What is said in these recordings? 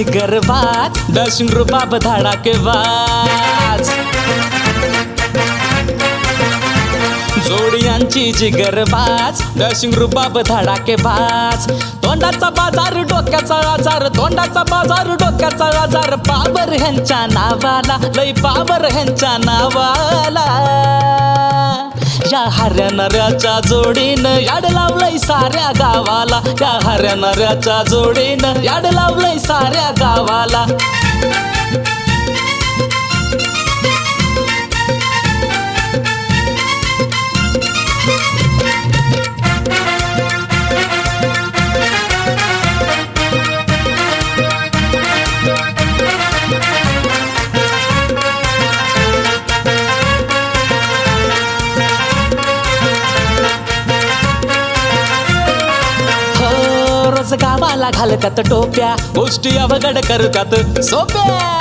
जोडियांची जिगरबाज दर्शन रुबाब वाज जोडियांची जिगरबाज दर्शन रुबाब धडाकेबाज तोंडाचा बाजार डोक्याचा आजार. तोंडाचा बाजार डोक्याचा आजार. बाबर ह्यांच्या नावाला लई बाबर ह्यांच्या नावाला. या हऱ्या नऱ्याच्या जोडीनं याड लावलंय साऱ्या गावाला. या हऱ्या नऱ्याच्या जोडीनं याड लावलंय साऱ्या गावाला. घालतात टोप्या. गोष्टी अवघड करतात. सोप्या.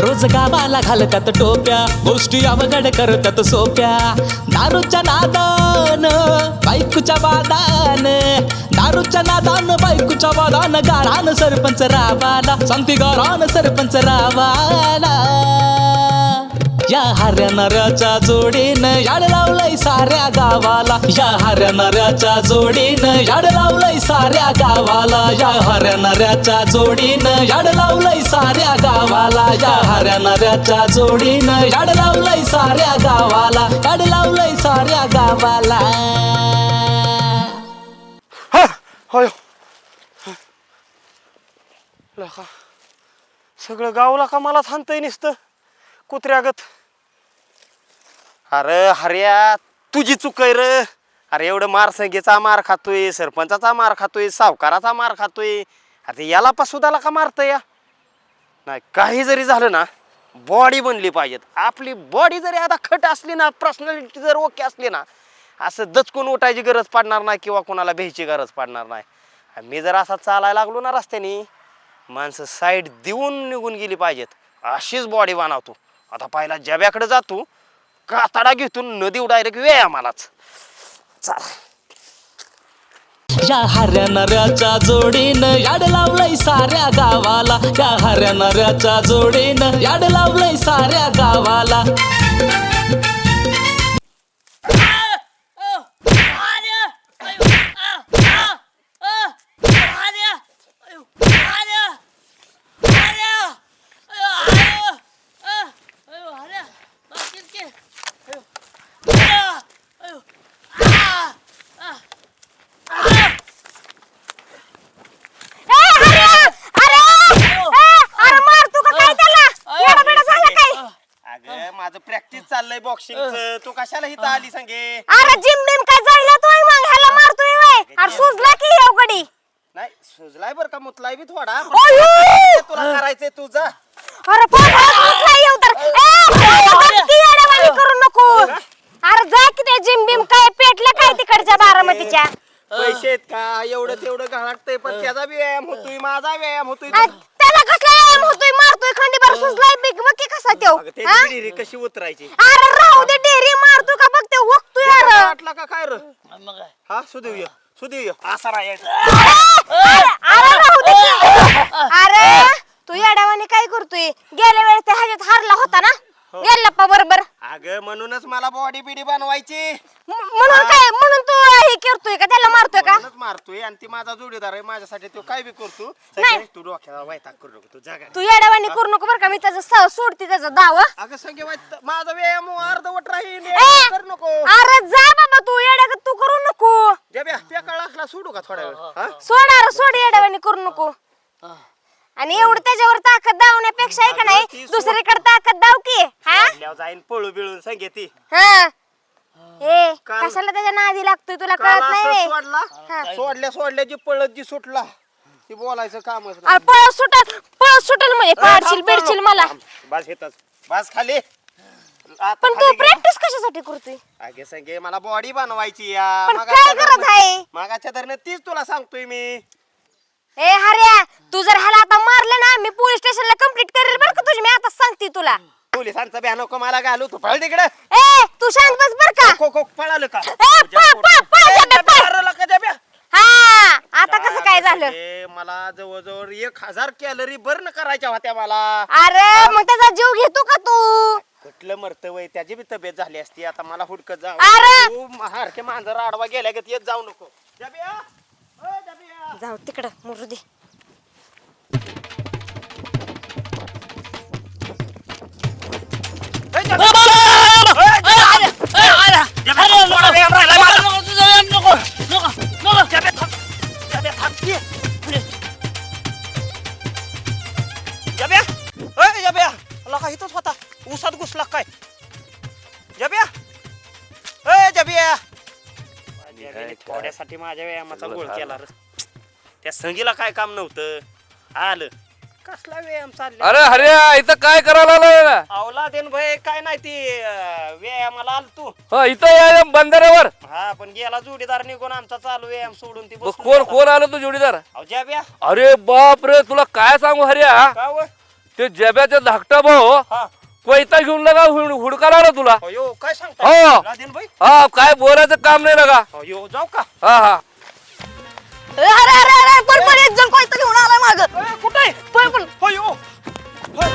रोज गावाला घालतात टोप्या. गोष्टी अवघड करतात सोप्या. दारूच्या नादान बायकूच्या वादान. दारूच्या नादान बायकूच्या वादान. गारान सरपंच रावाला. सांगते गारान सरपंच रावाला. या हऱ्या नऱ्याच्या जोडीनं याड लावलंय साऱ्या गावाला. या हऱ्या नऱ्याच्या जोडीनं याड लावलंय साऱ्या गावाला. या हऱ्या नऱ्याच्या जोडीनं याड लावलंय साऱ्या गावाला. या हऱ्या नऱ्याच्या जोडीनं याड लावलंय साऱ्या गावाला. याड लावलंय साऱ्या गावाला. होय. सगळं गावला का मला थांबतंय नुसतं? कुत्र्यागत. अरे हर्या तुझी चुक आहे र. अरे एवढं मारसंगेचा मार खातोय सरपंचाचा मार खातोय सावकाराचा मार खातोय. आता याला पसुदाला का मारतं या नाही काही जरी झालं ना बॉडी बनली पाहिजेत. आपली बॉडी जरी आता खट असली ना पर्सनॅलिटी जर ओके असली ना असं दचकून उठायची गरज पडणार नाही किंवा कोणाला भ्यायची गरज पडणार नाही. मी जर असा चालायला लागलो ना रस्त्याने माणसं साईड देऊन निघून गेली पाहिजेत. अशीच बॉडी बनवतो. आता पहिला जब्याकडे जातो कातडा घेतून नदी डायरेक्ट आम्हालाच चाल. या हऱ्या नऱ्याच्या जोडीनं याड लावलंय साऱ्या गावाला. या हऱ्या नऱ्याच्या जोडीनं याड लावलंय साऱ्या गावाला ए, हऱ्या! अरे! ए, अरे मार तू का काय त्याला येडा-बेडा झाला काय अगं माझं प्रॅक्टिस चाललंय कशाला इथं आली सांगे. अरे जिम बिम काय जायला तोय मग? ह्याला मारतोय वय. अरे सुजला की हे गडी नाही सुजलाय बर का मुतलाय बी थोडा. अयो! तुला करायचंय तुझा. अरे पण कुठला येऊ तर. ए की येड्यावानी करू नको. अरे जा की ते जिम बिम काय पेटले काय तिकडच्या बारामतीच्या? पैसे आहेत का? एवढं तेवढं घालागतंय पण त्याचा बी व्यायाम होतोय माझा व्यायाम होतोय. कसला व्यायाम होतोय? मारतोय खंडीभर सुजलाय बिग बघ की कसा त्यो अगं हा? त्याची विहिरी कशी उतरायची? अरे राहू दे डेरी मारतोय का बघ ते वक्तोय अरे. वाटला का काय र? हा सुदेव ये सुदेव ये. असा राहायचं अरे अरे राहू दे की. अरे तू येड्यावाने काय करतोय गेल्या वेळेस त्या ह्याच्यात हारला होता ना गेल्लप्पा बरोबर अगं म्हणूनच मला बॉडी बिडी बनवायची. म- म्हणून काय? म्हणून तू हे करतोय का? त्याला मारतोय का? म्हणूनच मारतोय आणि ती माझा जोडीदार आहे माझ्यासाठी तो काय बी करतो. सगळे तू डोक्याला वैताग करू नको तू जागा तू येड्यावाने करू नको बरं का मी त्याचं स- सोडते त्याचं दाव. अगं संगे वैत- माझा व्यायाम अर्धवट राहील ए! करू नको. अरे जा बाबा तू येड्या तू करू नको. जब्या त्या काळातला सोडू का थोड्या वेळ? हा? सोड अरे सोड येड्यावाने करू नको. आणि एवढं त्याच्यावर ताकद दावण्यापेक्षा आहे का नाही? ती सोड. दुसरीकडे ताकद दाव की हा? सोडल्यावर जाईन पळू बिळून संगे ती. हा. ए काल- कशाला त्याच्या नादी लागतोय तुला काल कळत नाही असं व्हय? सोडला? हा. सोडल्या सोडल्या जी पळत जी सुटला ती बोलायचं कामच अरे पळत सुटल पळत सुटल म्हणजे पाडशील बिडशील मला. बस येतच बस खाली. आता पण तू खाली. प्रॅक्टिस कशासाठी करतोय? अगे संगे मला बॉडी बनवायची या पण मागाच्या काय गरज आहे? मागाच्या धरणं तीच तुला सांगतोय मी. ए हऱ्या तू जर ह्याला आता मारलं ना मी पोलीस स्टेशनला कंप्लीट करेल बरं का तुझी. मी आता सांगते तुला. पोलिसांचा बॅन नको मला घालू. तू पळ तिकडे. ए तू शांत बस बर का. खो खो पळालं का? ए, पळ, पळ, पळ, ए, जब्या, पळ. मारलं का जब्या? हा आता कसं काय झालं? ए, मला जवळजवळ एक हजार कॅलरी बर्न करायच्या होत्या मला. अरे मग त्याचा जीव घेतो का तू? कुठलं मरत वय त्याची बी तब्येत झाली असती. आता मला हुडकत जाऊ अरे! तू महारके मांजर आडवा गेल्या का येत जाऊ नको. जबिया ओ, जबिया. जाऊ तिकडं मरू दे. इथंच होता? घुसला काय? जबिया. ए जबिया. थोड्यासाठी माझ्या व्यायामाचा गोळ केला रे. संगीला काय काम नव्हतं? आलं. कसला व्यायाम चालला? अरे हर्या इथं काय करायला आलाय ना आवला देन भाई काय नाही ती अं, व्यायामाला आल तू. हा इथं या बंधाऱ्यावर हा पण गेला जोडीदार निघून आमचा चालू व्यायाम सोडून ती मग बसून कोण. कोण आलं तू जोडीदार? अहो, जबिया अरे बाप रे तुला काय सांगू हर्या का व? ते जब्याचा धाकटा भाऊ हा कोयता घेऊन लगा हुड- हुडकायला आला तुला. अयो काय हो. सांगता लादेन भाई हा काय बोलायचं काम नाही लगा. अयो जाऊ का? हा हा. अरे अरे अरे पण पण एक जण कोणतरी घेऊन आलाय माग. कुठे आहे? पण पण हो. आ,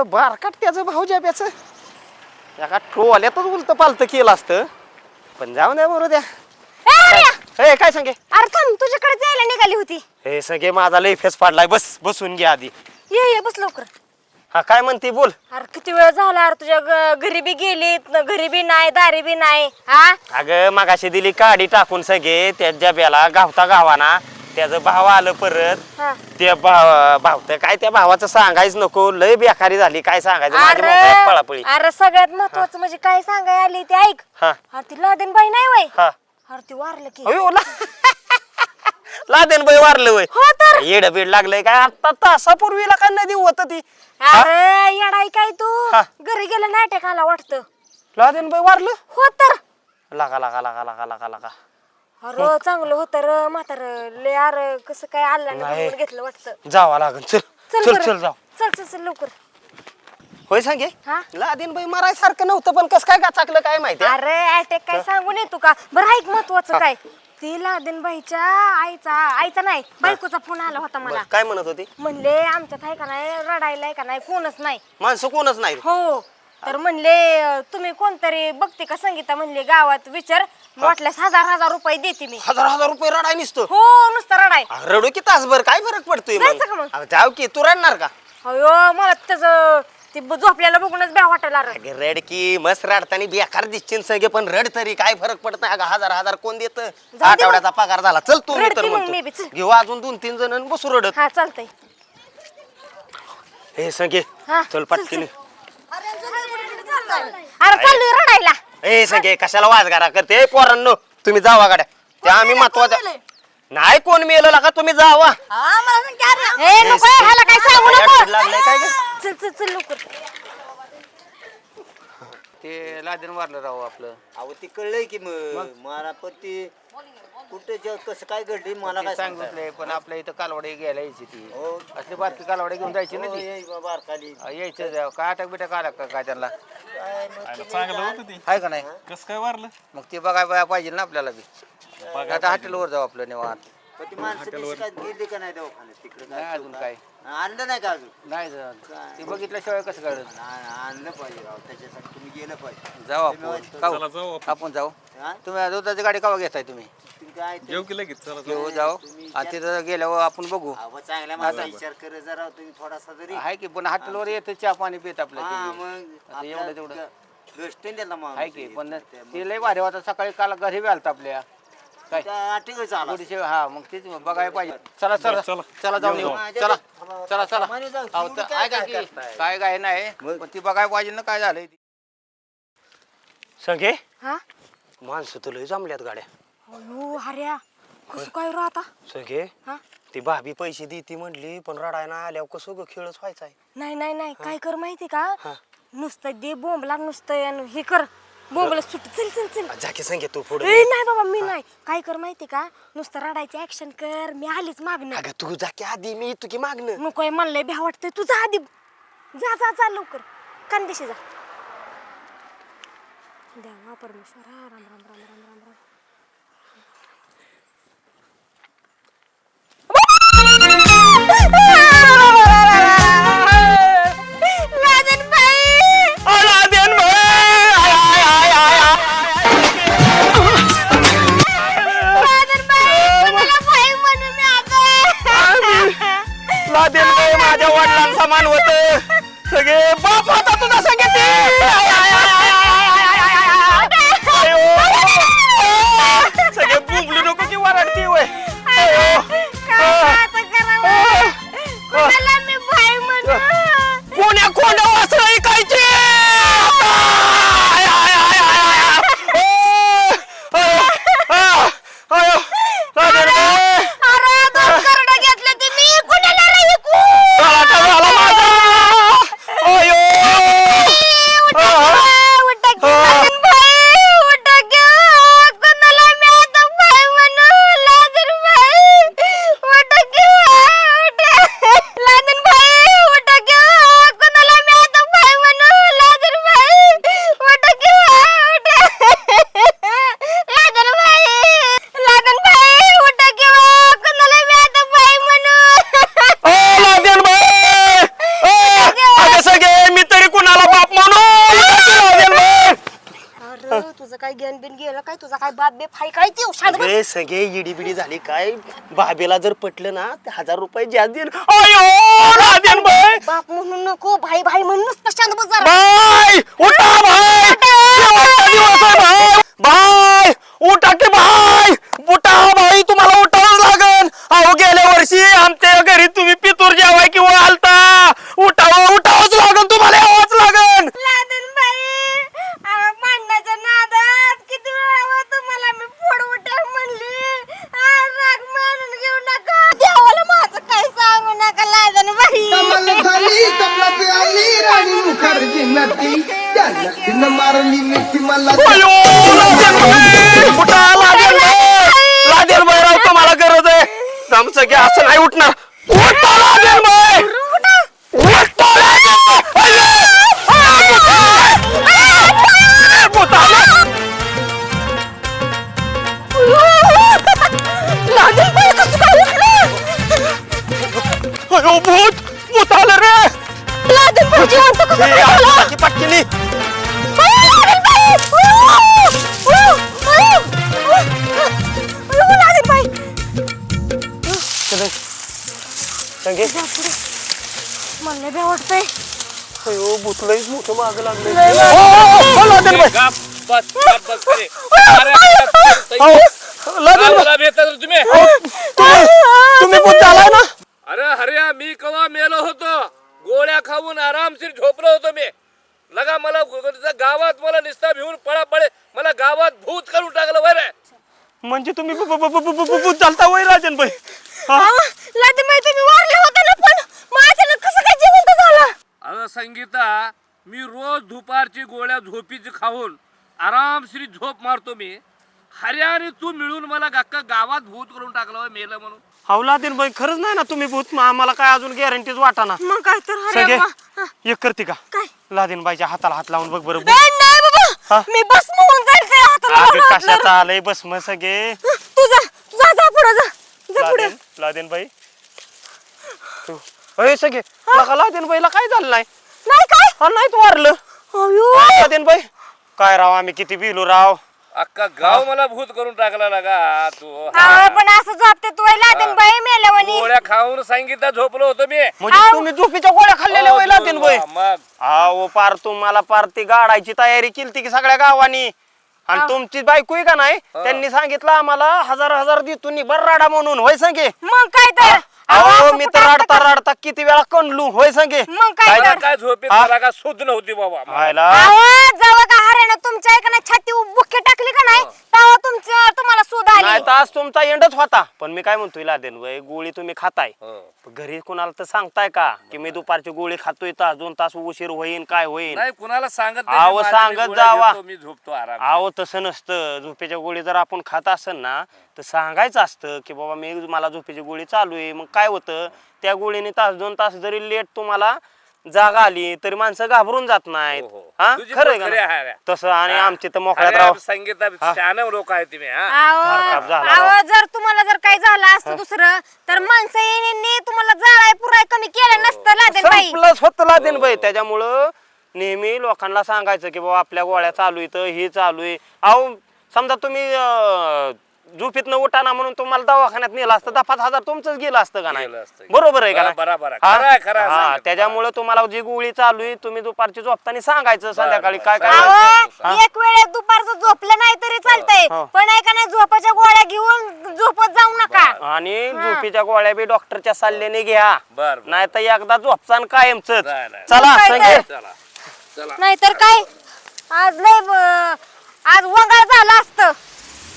एवढं बारकाट त्याचं भाऊ जाब्याचं. एका ट्रोल्यातच उलत पालत केलं असतं. पण जाऊ द्या बरोबर द्या. ए, हे काय सांगे? अरे थांब तुझ्याकडे जायला निघाली होती. हे सगळे माझा लई फेस पाडलाय बस बसून घ्या आधी. ये ये बस लवकर. हा काय म्हणते बोल. अरे किती वेळ झाला अरे तुझ्या ग- घरी बी गेली न घरी बी नाही दारी बी नाही हा? अगं मगाशी दिली काडी टाकून सगळे त्या जब्याला गावता गावाना. त्याचं भाव आलं परत. हा. त्या भाव भावत काय त्या भावाचं सांगायच नको. लय बेकारी झाली. काय सांगायचं? माझी पळापळी. अरे अरे सगळ्यात महत्वाचं म्हणजे काय सांगाय आली ते ऐक. हा. अरे ती लादेन बाई नाही वय. हा. अरे ती वारलं की. अयो ला लादेन बाई वारलं वय. हो तर. येड बीड लागलंय काय? आता तासापूर्वीला काय नदी होत ती अरे येडाय काय तू? हा. घरी गेलं नाटक आला वाटतं. लादेन बाई वारलं? हो तर. लागा लागा लागा लागा लागा लागा. अरे चांगलं होतं र म्हातार ले अरे कसं काय आलं नाही नाही. म्हणून घेतलं वाटतं. जावा लागन चल चल चल बरं. चल जाऊ चल चल चल लवकर. होय सांगे? हा? लादेन बाई मारायसारखं नव्हतं पण कसं काय गाचाकलं काय माहिती अरे अटॅक काय सांगून येतो का? बरं ऐक महत्वाचं काय? ते लादेन बाईच्या आईचा आईचा नाही बायकोचा फोन आला होता मला. काय म्हणत होती? म्हणले आमच्यात आहे का नाही रडायला आहे का नाही कोणच नाही. माणसं कोणच नाही? हो. तर म्हणले अं, तुम्ही कोणतरी बघते का संगीता? म्हणले गावात विचार वाटल्यास हजार हजार रुपये देते मी. हजार हजार रुपये रडाय निसतो? हो नुसतं रडाय. रडू की तासभर? काय फरक पडतोय जायचं का मग? मग? अगं जाऊ की तू रडणार का? अयो मला त्याच ते ब- झोपल्याला बघूनच ब्या वाटायला लागलं. अगं रड की मस्त रडताना बेकार दिसशील सगळे पण रड तरी काय फरक पडत नाही अगं हजार हजार कोण देत? मग. आठवड्याचा पगार झाला. चल तू मी तर मग मी बी, म्हणतो चल. घेऊ अजून दोन तीन जण आणि बसू रडत. हा चालतंय. हे संगे हा, चल चल, पटकीने. अरे चाललोय. रडायला. ए संगे कशाला वाजगारा करते? ए, पोरांनो तुम्ही जावा गाड्या. त्या आम्ही महत्वाचं नाही कोण मेलं का तुम्ही जावा? ए नको ए, ह्याला काय सांगू नको. याड लागलंय काय गं? चल चल चल लवकर. ते लादेन मारलं राहू आपलं. अहो ती कळलंय की मग. मला पण ती कुठे ज- कसं काय घडली मला काय सांगता सांगितलंय पण आपल्या इथं कालवडे घ्यायला यायची ती. हो. असली बारकी कालवडे घेऊन जायची ना हो, ती. बारकाली. हा, यायचं जाऊ. काय अटक बिटक आला का काय त्यांना? काय मग तुम्ही चांगलं जा- होतं ते. आहे का नाही? कसं काय वारलं? मग ते बघायला पाहिजे ना आपल्याला बी. आता हॉटेलवर जाऊ आपलं निवांत. पण ती माणसं काय गेली का नाही दवाखान्यात? तिकडे नाही अजून काय. आणलं नाही का अजून? नाही जात. ते बघितल्याशिवाय कसं कळत आ- आणलं पाहिजे राव त्याच्यासाठी तुम्ही गेलं पाहिजे. जाऊ आपण. चला खाऊ. जाऊ आपण. आपण जाऊ. हा? तुम्ही दुधाची गाडी कवा घेताय तुम्ही? तुम्ही काय ते- येऊ की लगेच चला जाऊ. घेऊ जाऊ. आणि तिथं गेल्यावर आपण बघू. अहो, चांगला माझा विचार करत जरा तुम्ही थोडासा जरी आहे की पण हॉटेलवर येतं चहा पाणी पित आपल्या हा तिथे. मग आता एवढं तेवढं. गोष्ट दिला मग आहे की पण ते लय भारी होता सकाळी काल घरी बी आलता आपल्या. काय? ठीक थोडीशी हा मग तेच बघायला पाहिजे. चला चला. चला. चला जाऊन येऊ जाऊ. चला चला चला. जाऊ. अहो, तर काय ऐका काय की? करताय? काय काय नाही. पण ती बघायला पाहिजे ना काय झालंय ते. संगे? हा? माणसं तुला जमल्यात गाड्या. अयो हऱ्या. कसं काय रो आता? सगळे हा? ती भाभी पैसे देती म्हणली पण रडायला आल्यावर कसं ग खेळच व्हायचा आहे नाही नाही. नाही काय कर माहिती का? हा. नुसतं दे बोंबला नुसतं आणि हे कर. बोंबला सुट चल चल चल. जाके संगे तू पुढे. ए नाही बाबा मी नाही. काय कर माहिती का? नुसतं रडायची ऍक्शन कर. मी आलीच मागणं अगं तू जाके आधी. मी तू की मागणं नको आहे म्हणलंय भ्या वाटतंय. तू जा आधी. जा जा जा लवकर. कांदेशी जा. देवा परमेश्वरा. राम राम राम राम राम राम. सगळे इडी बिडी झाली. काय बाबेला जर पटलं ना ते हजार रुपये जास्त देईन. अयो बाई बाप म्हणू नको भाई भाई म्हणून नुसतं शांत बस जरा बाय उठा! मिठी मला लादेल बाई राव तुम्हाला गरज आहे. आमचं घ्या असं नाही उठणार. उठता लादेल बाई उठता भूत भूत रे. लादेल तुम्ही ना अरे हर्या मी कवा मेलो होतो गोळ्या खाऊन आरामशीर झोपलो होतो मी लगा मला गावात मला निस्ता भिवून पळा पडे मला गावात भूत करून टाकलं वैर म्हणजे तुम्ही चालता वय राजन भाई संगीता मी रोज दुपारची गोळ्या झोपीची खाऊन आरामशीर झोप मारतो मी. हर्या आणि तू मिळून मला अख्खा गावात भूत करून टाकलं होय, मेलं म्हणून. हाव लादेन भाई खरंच नाही ना तुम्ही भूत मग आम्हाला काय अजून गॅरंटीच वाटाना मग काय तर अरे सगळे. एक करते का? काय? लादेन बाईच्या हाताला हात लावून बघ बरं ए, नाही हा? बाबा मी बस होऊन जाईल त्या हाताला अगं लावून? हात कशाचं आलंय बस मग सगळे? लावून. तू जा जा जा पुढे जा जा पुढे. लादेन लादेन बाई. तू अय सगळे लका लादेन बाईला काय झालं नाही? नाही काय? हा नाही तू वारलं. अयो! बाई? काय राव आम्ही किती बिलो राव? अख्खा गाव मला भूत करून टाकला लागा तू. अहो, पण असं झोपते तू लादेन बाई मेल्यावानी. गोळ्या खाऊन सांगितलं झोपलो होतो मी. म्हणजे तुम्ही झोपीच्या गोळ्या खाल्लेल्या वय लादेन बाई? मग अहो पार तुम्हाला पार ती गाडायची तयारी केली की सगळ्या गावानी. आणि तुमची बायको आहे का नाही त्यांनी सांगितलं आम्हाला हजार हजार देतो नी बर राडा म्हणून होय सांगे? मग काय तर? अहो मी तर रडता रडता किती वेळा कणलू होय सांगे? मग काय काय झोपेत मला काय नव्हती बाबा का तुमच्या एक छाती बुक्के टाकली का नाही? तुम्हाला आज तुमचा एंडच होता. पण मी काय म्हणतोय लादेन वय गोळी तुम्ही खाताय. घरी कुणाला तर सांगताय का की मी दुपारची गोळी खातोय तास दोन तास उशीर होईन काय होईन? कुणाला सांगत आव अहो, सांगत जावा. मी झोपतो आराम आहो तसं नसतं. झोपेच्या गोळी जर आपण खात असेल ना तर सांगायचं असतं की बाबा मी मला झोपेची गोळी चालू आहे मग काय होतं? त्या गोळीने तास दोन तास जरी लेट तुम्हाला जाग आली तरी माणसं घाबरून जात नाहीत. हो, हो. हा? तुझी खरं आहे. का तसं आणि हा. आमचे तर मोकळ्यात अरे, राव. संगीता शहाणे लोक आहे तुम्ही हा. फार झाला अहो राव. अहो, जर तुम्हाला जर काही झालं असतं दुसरं तर माणसं येणे तुम्हाला जाळाय पुराय कमी केलं नसतं लादेन बाई. संपलंच होतं लादेन बाई. त्याच्यामुळं नेहमी लोकांना सांगायचं की बाबा आपल्या गोळ्या चालू आहे हे चालू आहे. अहो समजा तुम्ही अं, झोपेतनं उठाना म्हणून तुम्हाला दवाखान्यात नेलं असतं दहा पाच हजार तुमचंच गेलं असतं का नाही गेलं असतं. बरोबर आहे का नाही? बरोबर आहे. हा? खरं आहे, खरं आहे, हा, सांगितलं. त्याच्यामुळं तुम्हाला जी गोळी चालू आहे तुम्ही दुपारची झोपताना सांगायचं संध्याकाळी. काय काय एक वेळ दुपारचं झोपलं नाही तरी चालतंय हो. पण ऐका नाही झोपाच्या गोळ्या घेऊन झोपत जाऊ नका आणि झोपीच्या गोळ्या बी डॉक्टरच्या सल्ल्याने घ्या बर बर. नाही तर एकदा झोपसान कायमच नाही, नाही. चला काय संगे तर? चला चला नाहीतर काय आज लय ब- आज वंगाळ झालं असतं